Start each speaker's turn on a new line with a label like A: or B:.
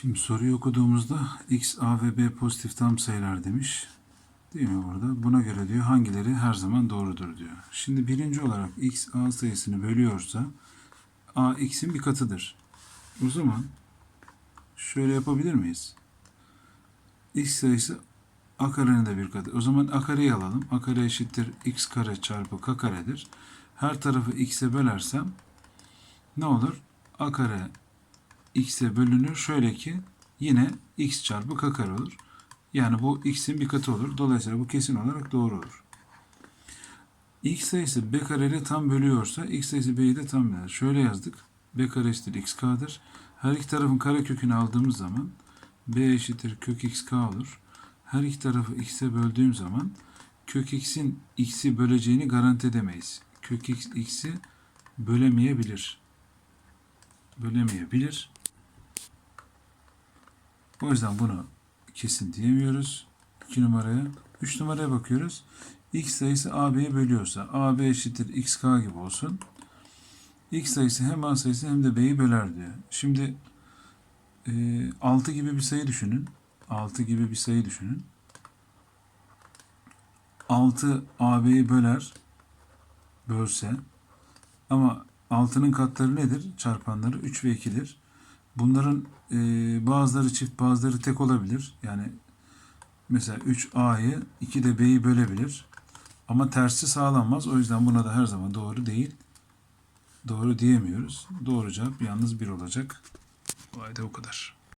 A: Şimdi soruyu okuduğumuzda x, a ve b pozitif tam sayılar demiş. Değil mi burada? Buna göre diyor hangileri her zaman doğrudur diyor. Şimdi birinci olarak x a sayısını bölüyorsa a x'in bir katıdır. O zaman şöyle yapabilir miyiz? x sayısı a karenin de bir katı. O zaman a kareyi alalım. a kare eşittir x kare çarpı k karedir. Her tarafı x'e bölersem ne olur? a kare x'e bölünür. Şöyle ki yine x çarpı k kare olur. Yani bu x'in bir katı olur. Dolayısıyla bu kesin olarak doğru olur. x sayısı b kare ile tam bölüyorsa x sayısı b'yi de tam böler. Şöyle yazdık. b kare eşittir xk'dır. Her iki tarafın kare kökünü aldığımız zaman b eşittir kök xk olur. Her iki tarafı x'e böldüğüm zaman kök x'in x'i böleceğini garanti edemeyiz. Kök x x'i bölemeyebilir. Bölemeyebilir. O yüzden bunu kesin diyemiyoruz. 2 numaraya. 3 numaraya bakıyoruz. X sayısı AB'ye bölüyorsa AB eşittir XK gibi olsun. X sayısı hem A sayısı hem de B'yi böler diyor. Şimdi e, 6 gibi bir sayı düşünün. 6 gibi bir sayı düşünün. 6 AB'yi böler. Bölse. Ama 6'nın katları nedir? Çarpanları 3 ve 2'dir. Bunların e, bazıları çift bazıları tek olabilir. Yani mesela 3A'yı 2 de B'yi bölebilir. Ama tersi sağlanmaz. O yüzden buna da her zaman doğru değil. Doğru diyemiyoruz. Doğru cevap yalnız bir olacak. Bu ayda o kadar.